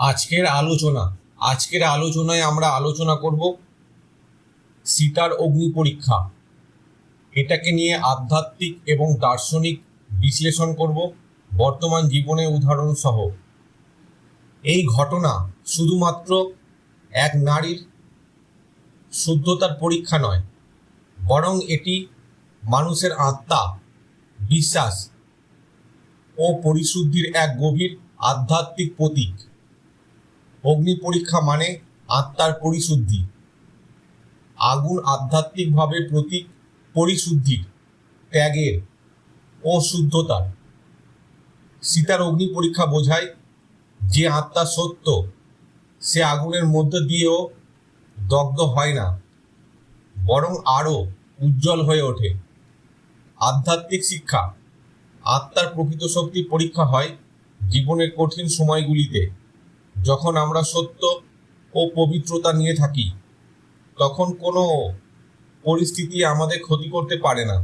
আজকের আলোচনা, আজকের আলোচনায় আমরা আলোচনা করব সীতার অগ্নি পরীক্ষা। এটাকে নিয়ে আধ্যাত্মিক এবং দার্শনিক বিশ্লেষণ করব, বর্তমান জীবনের উদাহরণ সহ। এই ঘটনা শুধুমাত্র এক নারীর শুদ্ধতার পরীক্ষা নয়, বরং এটি মানুষের আত্মা, বিশ্বাস ও পরিশুদ্ধির এক গভীর আধ্যাত্মিক প্রতীক। অগ্নি পরীক্ষা মানে আত্মার পরিশুদ্ধি। আগুন আধ্যাত্মিকভাবে প্রতীক পরিশুদ্ধির, ত্যাগের ও শুদ্ধতার সীতার অগ্নি পরীক্ষা বোঝায় যে আত্মা সত্য, সে আগুনের মধ্য দিয়েও দগ্ধ হয় না, বরং আরও উজ্জ্বল হয়ে ওঠে। আধ্যাত্মিক শিক্ষা, আত্মার প্রকৃত শক্তি পরীক্ষা হয় জীবনের কঠিন সময়গুলিতে। যখন আমরা সত্য ও পবিত্রতা নিয়ে থাকি, তখন কোনো পরিস্থিতি আমাদের ক্ষতি করতে পারে না।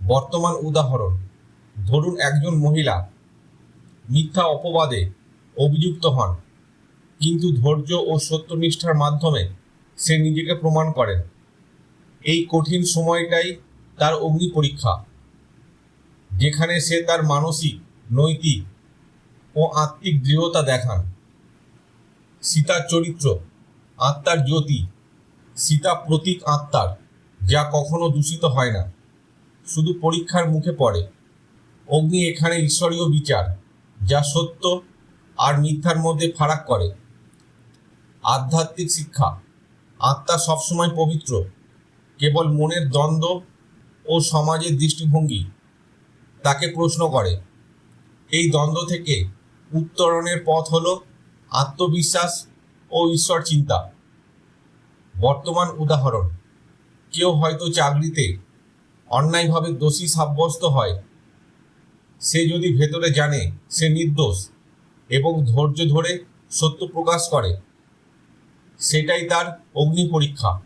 বর্তমান উদাহরণ, ধরুন একজন মহিলা মিথ্যা অপবাদে অভিযুক্ত হন, কিন্তু ধৈর্য ও সত্যনিষ্ঠার মাধ্যমে সে নিজেকে প্রমাণ করেন। এই কঠিন সময়টাই তার অগ্নি পরীক্ষা, যেখানে সে তার মানসিক, নৈতিক ও আত্মিক দৃঢ়তা দেখান। সীতার চরিত্র, আত্মার জ্যোতি, সীতা প্রতীক আত্মার, যা কখনো দূষিত হয় না। শুধু পরীক্ষার মুখে পড়ে। অগ্নি এখানে ঈশ্বরীয় বিচার, যা সত্য আর মিথ্যার মধ্যে ফারাক করে। আধ্যাত্মিক শিক্ষা, আত্মা সবসময় পবিত্র, কেবল মনের দ্বন্দ্ব ও সমাজের দৃষ্টিভঙ্গি তাকে প্রশ্ন করে। এই দ্বন্দ্ব থেকে উত্তরণের পথ হল আত্মবিশ্বাস ও ঈশ্বর চিন্তা। বর্তমান উদাহরণ, কেউ হয়তো চাকরিতে অন্যায়ভাবে দোষী সাব্যস্ত হয়। সে যদি ভেতরে জানে, সে নির্দোষ এবং ধৈর্য ধরে সত্য প্রকাশ করে। সেটাই তার অগ্নি পরীক্ষা।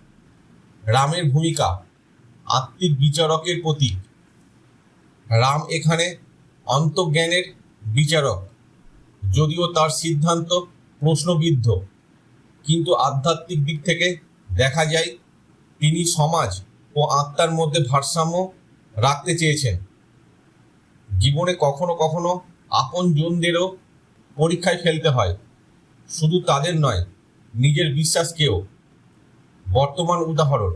রামের ভূমিকা, আত্মিক বিচারকের প্রতীক। রাম এখানে অন্তজ্ঞানের বিচারক। যদিও তার সিদ্ধান্ত প্রশ্নবিদ্ধ, কিন্তু আধ্যাত্মিক দিক থেকে দেখা যায় তিনি সমাজ ও আত্মার মধ্যে ভারসাম্য রাখতে চেয়েছেন। জীবনে কখনো কখনো আপন জনদেরও পরীক্ষায় ফেলতে হয়। শুধু তাদের নয়, নিজের বিশ্বাসকেও। বর্তমান উদাহরণ,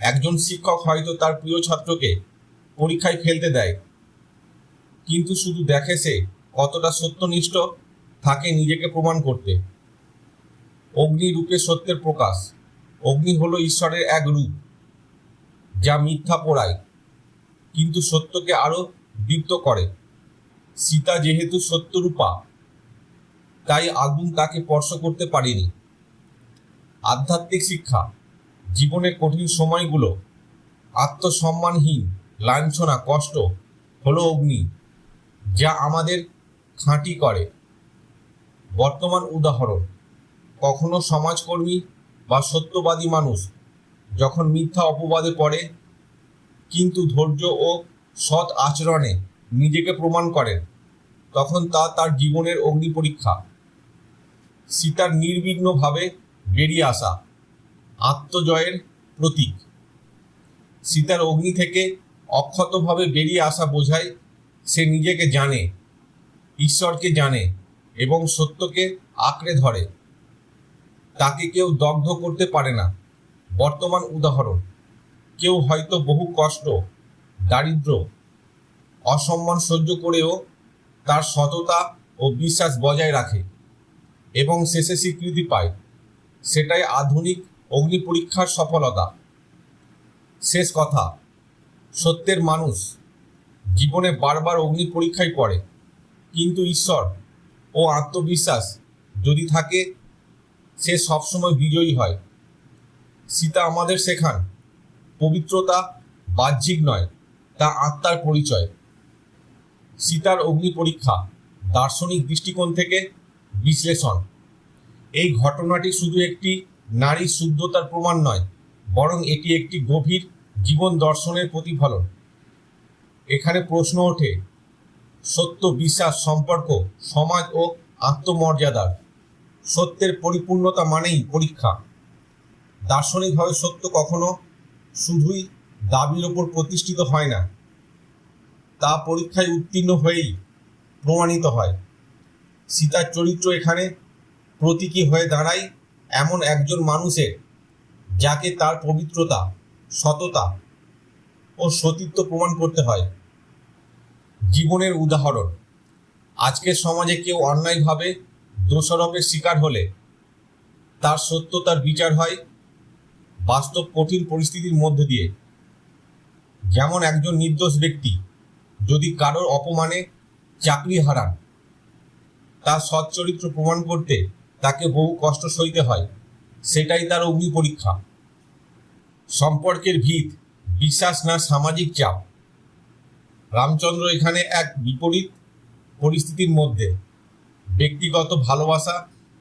একজন শিক্ষক হয়তো তার প্রিয় ছাত্রকে পরীক্ষায় ফেলতে দেয়, কিন্তু শুধু দেখে সে কতটা সত্যনিষ্ঠ থাকে নিজেকে প্রমাণ করতে। অগ্নি রূপে সত্যের প্রকাশ। অগ্নি হলো ঈশ্বরের এক রূপ, যা মিথ্যা পোড়ায়, কিন্তু সত্যকে আরও দীপ্ত করে। সীতা যেহেতু সত্যরূপা, তাই আগুন তাকে স্পর্শ করতে পারেনি। আধ্যাত্মিক শিক্ষা, জীবনের কঠিন সময়গুলো, আত্মসম্মানহীন, লাঞ্ছনা, কষ্ট হলো অগ্নি, যা আমাদের খাঁটি করে। বর্তমান উদাহরণ। কখনো সমাজকর্মী বা সত্যবাদী মানুষ যখন মিথ্যা অপবাদে পড়ে, কিন্তু ধৈর্য ও সৎ আচরণে নিজেকে প্রমাণ করেন, তখন তা তার জীবনের অগ্নি পরীক্ষা। সীতার নির্বিঘ্নভাবে বেরিয়ে আসা আত্মজয়ের প্রতীক। সীতার অগ্নি থেকে অক্ষতভাবে বেরিয়ে আসা বোঝায় সে নিজেকে জানে, ঈশ্বরকে জানে এবং সত্যকে আঁকড়ে ধরে। তাকে কেউ দগ্ধ করতে পারে না। বর্তমান উদাহরণ, কেউ হয়তো বহু কষ্ট দারিদ্র অসম্মান সহ্য করেও তার সততা ও বিশ্বাস বজায় রাখে এবং শেষে স্বীকৃতি পায়। সেটাই আধুনিক অগ্নি পরীক্ষার সফলতা। শেষ কথা, সত্যের মানুষ জীবনে বারবার অগ্নি পরীক্ষায় পড়ে, কিন্তু ঈশ্বর ও আত্মবিশ্বাস যদি থাকে, সে সবসময় বিজয়ী হয়। সীতা আমাদের শেখান, পবিত্রতা বাহ্যিক নয়, তা আত্মার পরিচয়। সীতার অগ্নি পরীক্ষা দার্শনিক দৃষ্টিকোণ থেকে বিশ্লেষণ। এই ঘটনাটি শুধু একটি নারীর শুদ্ধতার প্রমাণ নয়, বরং এটি একটি গভীর জীবন দর্শনের প্রতিফলন। এখানে প্রশ্ন ওঠে সত্য, বিশ্বাস, সম্পর্ক, সমাজ ও আত্মমর্যাদার। সত্যের পরিপূর্ণতা মানেই পরীক্ষা। দার্শনিকভাবে সত্য কখনো শুধুই দাবির ওপর প্রতিষ্ঠিত হয় না, তা পরীক্ষায় উত্তীর্ণ হয়েই প্রমাণিত হয়। সীতার চরিত্র এখানে প্রতীকী হয়ে দাঁড়ায় এমন একজন মানুষের, যাকে তার পবিত্রতা, সততা ও সতীত্ব প্রমাণ করতে হয়। জীবনের উদাহরণ। আজকের সমাজে কেউ অন্যায়ভাবে দোষারোপের শিকার হলে তার সত্যতার বিচার হয় বাস্তব কঠিন পরিস্থিতির মধ্যে দিয়ে। যেমন একজন নির্দোষ ব্যক্তি যদি কারোর অপমানে চাকরি হারান, তার সৎ চরিত্র প্রমাণ করতে তাকে বহু কষ্ট সইতে হয়, সেটাই তার অগ্নি পরীক্ষা। সম্পর্কের ভিত, বিশ্বাস না সামাজিক চাপ। রামচন্দ্র এখানে এক বিপরীত পরিস্থিতির মধ্যে ব্যক্তিগত ভালোবাসা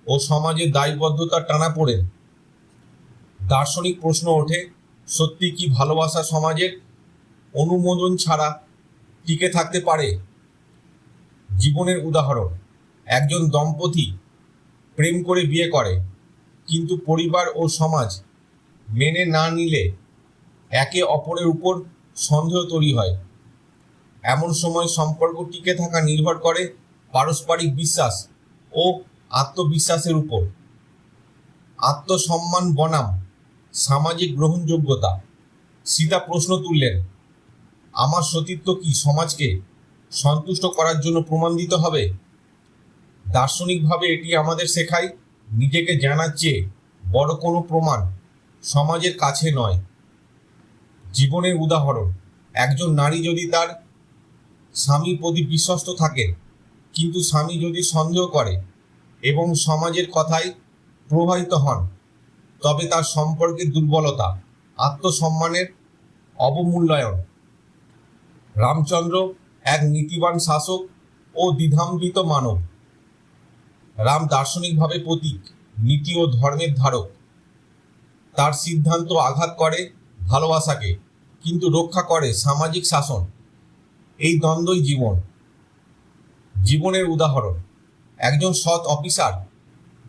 ও সমাজের দায়বদ্ধতার টানা পড়েন। দার্শনিক প্রশ্ন ওঠে, সত্যি কি ভালোবাসা সমাজের অনুমোদন ছাড়া টিকে থাকতে পারে? জীবনের উদাহরণ, একজন দম্পতি প্রেম করে বিয়ে করে, কিন্তু পরিবার ও সমাজ মেনে না নিলে একে অপরের উপর সন্দেহ তৈরি হয়। এমন সময় সম্পর্ক টিকে থাকা নির্ভর করে পারস্পরিক বিশ্বাস ও আত্মবিশ্বাসের উপর। আত্মসম্মান বনাম, সামাজিক গ্রহণযোগ্যতা। সীতা প্রশ্ন তুললেন, আমার সতীত্ব কি সমাজকে সন্তুষ্ট করার জন্য প্রমাণ দিতে হবে? দার্শনিকভাবে এটি আমাদের শেখায়, নিজেকে জানার চেয়ে বড় কোনো প্রমাণ সমাজের কাছে নয়। জীবনের উদাহরণ, একজন নারী যদি তার স্বামীর প্রতি বিশ্বস্ত থাকেন, কিন্তু স্বামী যদি সন্দেহ করে এবং সমাজের কথায় প্রভাবিত হন, তবে তার সম্পর্কের দুর্বলতা, আত্মসম্মানের অবমূল্যায়ন। রামচন্দ্র এক নীতিবান শাসক ও দ্বিধাম্বিত মানব। রাম দার্শনিকভাবে প্রতীক, নীতি ও ধর্মের ধারক। তার সিদ্ধান্ত আঘাত করে ভালোবাসাকে, কিন্তু রক্ষা করে সামাজিক শাসন। এই দ্বন্দ্বই জীবন। জীবনের উদাহরণ, একজন সৎ অফিসার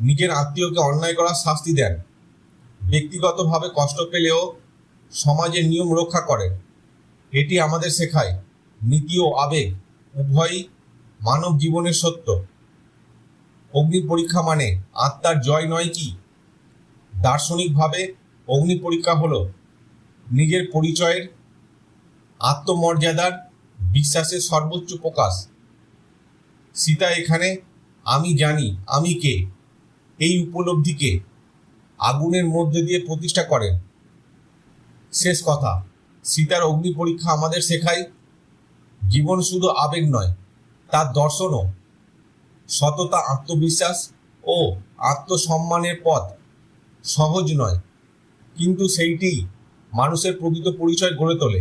নিজের আত্মীয়কে অন্যায় করার শাস্তি দেন। ব্যক্তিগতভাবে কষ্ট পেলেও সমাজের নিয়ম রক্ষা করেন। এটি আমাদের শেখায়, নীতি ও আবেগ উভয়ই মানব জীবনের সত্য। অগ্নি পরীক্ষা মানে আত্মার জয় নয় কি? দার্শনিকভাবে অগ্নি পরীক্ষা হলো নিজের পরিচয়ের আত্মমর্যাদার বিশ্বাসের সর্বোচ্চ প্রকাশ। সীতা এখানে, আমি জানি, আমি কে? এই উপলব্ধিকে আগুনের মধ্যে দিয়ে প্রতিষ্ঠা করেন। শেষ কথা, সীতার অগ্নি পরীক্ষা আমাদের শেখায়, জীবন শুধু আবেগ নয়, তার দর্শনও। সততা, আত্মবিশ্বাস ও আত্মসম্মানের পথ সহজ নয়, কিন্তু সেইটি মানুষের প্রকৃত পরিচয় গড়ে তোলে।